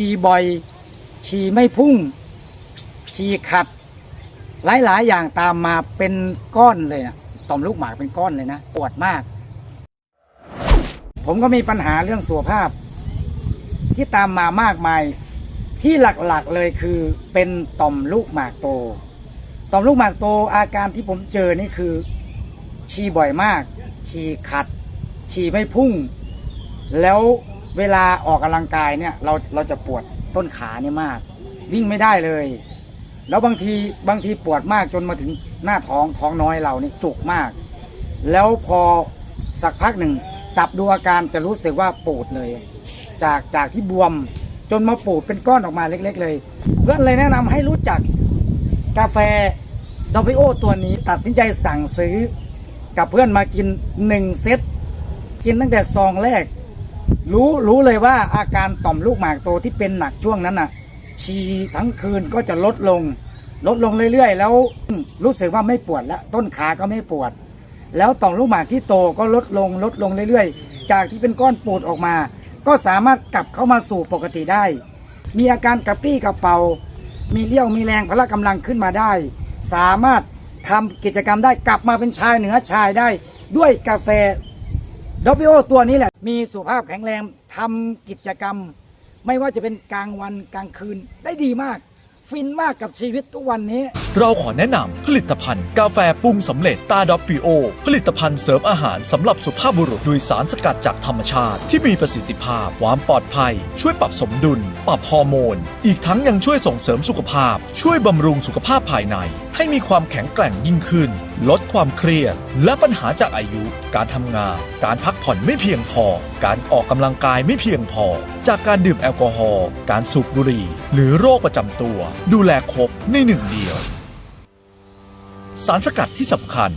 ฉี่บ่อย ฉี่ไม่พุ่ง ฉี่ขัด หลาย ๆ อย่างตามมาเป็นก้อนเลยนะต่อมลูกหมากเป็นก้อนเลยนะปวดมาก ผมก็มีปัญหาเรื่องสุขภาพ ที่ตามมามากมายที่หลัก ๆ เลยคือเป็นต่อมลูกหมากโต ต่อมลูกหมากโตอาการที่ผมเจอนี่คือ ฉี่บ่อยมาก ฉี่ขัด ฉี่ไม่พุ่ง แล้ว เวลาออกกำลังกายเนี่ยเราเราจะปวดต้นขาเนี่ยมาก วิ่งไม่ได้เลย แล้วบางทีบางทีปวดมากจนมาถึงหน้าท้องท้องน้อยเราเนี่ยจุกมาก แล้วพอสักพักหนึ่งจับดูอาการจะรู้สึกว่าปูดเลย จากจากที่บวมจนมาปูดเป็นก้อนออกมาเล็ก ๆ เลย เพื่อนเลยแนะนำให้รู้จักกาแฟดอปิโอตัวนี้ตัดสินใจสั่งซื้อกับเพื่อนมากินหนึ่งเซตกินตั้งแต่ซองแรก รู้รู้เลยว่าอาการต่อมลูกหมากโตที่เป็นหนักช่วงนั้นน่ะชีทั้งคืนก็จะลดลง ลดลงเรื่อยๆ แล้วรู้สึกว่าไม่ปวดแล้วต้นขาก็ไม่ปวด แล้วต่อมลูกหมากที่โตก็ลดลงลดลงเรื่อยๆ จากที่เป็นก้อนปูดออกมา ก็สามารถกลับเข้ามาสู่ปกติได้ มีอาการกระปี้กระเป๋า มีเลี้ยวมีแรงพละกำลังขึ้นมาได้ สามารถทำกิจกรรมได้กลับมาเป็นชายเหนือชายได้ ด้วยกาแฟ ดอปิโอตัวนี้แหละ มีสุขภาพแข็งแรงทำกิจกรรม ไม่ว่าจะเป็นกลางวันกลางคืนได้ดีมาก ฟินมากกับชีวิตทุกวันนี้ เราขอแนะนำผลิตภัณฑ์กาแฟปรุงสำเร็จตาดอปปิโอ ผลิตภัณฑ์เสริมอาหารสำหรับสุภาพบุรุษด้วยสารสกัดจากธรรมชาติ ที่มีประสิทธิภาพความปลอดภัย ช่วยปรับสมดุล ปรับฮอร์โมน อีกทั้งยังช่วยส่งเสริมสุขภาพ ช่วยบำรุงสุขภาพภายใน ให้มีความแข็งแกร่งยิ่งขึ้น ลดความเครียด และปัญหาจากอายุ การทำงาน การพักผ่อนไม่เพียงพอ การออกกำลังกายไม่เพียงพอ จากการดื่มแอลกอฮอล์การสูบบุหรี่ หรือโรคประจำตัว ดูแลครบในหนึ่งเดียว สารสกัดที่สำคัญ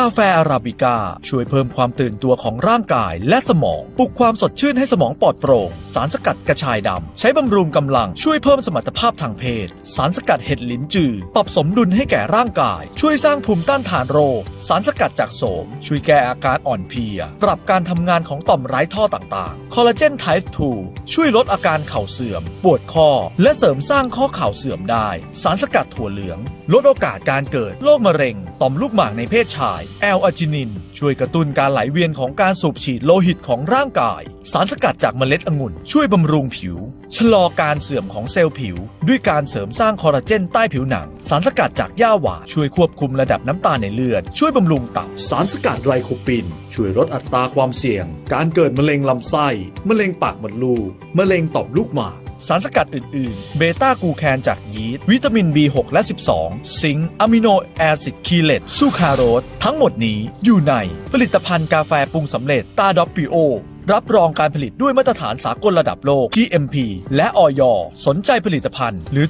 กาแฟอาราบิก้าช่วยเพิ่มความตื่นตัวของร่างกายและสมอง ปลุกความสดชื่นให้สมองปลอดโปร่ง สารสกัดกระชายดำ ใช้บำรุงกำลังช่วยเพิ่มสมรรถภาพทางเพศ สารสกัดเห็ดลิ้นจือ ปรับสมดุลให้แก่ร่างกาย ช่วยสร้างภูมิต้านทานโรค สารสกัดจากโสม ช่วยแก้อาการอ่อนเพลีย ปรับการทำงานของต่อมไร้ท่อต่างๆ คอลลาเจนไทป์ 2 ช่วยลดอาการเข่าเสื่อม ปวดข้อ และเสริมสร้างข้อเข่าเสื่อมได้ สารสกัดถั่วเหลืองลดโอกาสการเกิดโรคมะเร็ง ต่อมลูกหมากในเพศชาย แอลอาจินิน ช่วยกระตุ้นการไหลเวียนของการสูบฉีดโลหิตของร่างกาย สารสกัดจากเมล็ดองุ่น ช่วยบำรุงผิว ชะลอการเสื่อมของเซลล์ผิว ด้วยการเสริมสร้างคอลลาเจนใต้ผิวหนัง สารสกัดจากหญ้าหวานช่วยควบคุมระดับน้ำตาลในเลือด ช่วยบำรุงตับ สารสกัดไรโคปิน ช่วยลดอัตราความเสี่ยง การเกิดมะเร็งลำไส้ มะเร็งปากมดลูก มะเร็งต่อมลูกหมาก สารสกัดอื่น ๆ เบต้ากูแคนจากยีสต์วิตามิน B6 และ 12 ซิงค์อะมิโนแอซิดคีเลตซูคราโรสทั้งหมดนี้อยู่ในผลิตภัณฑ์กาแฟปรุงสำเร็จตาดอปปิโอรับรองการผลิตด้วยมาตรฐานสากลระดับโลก GMP และออยสนใจผลิตภัณฑ์หรือ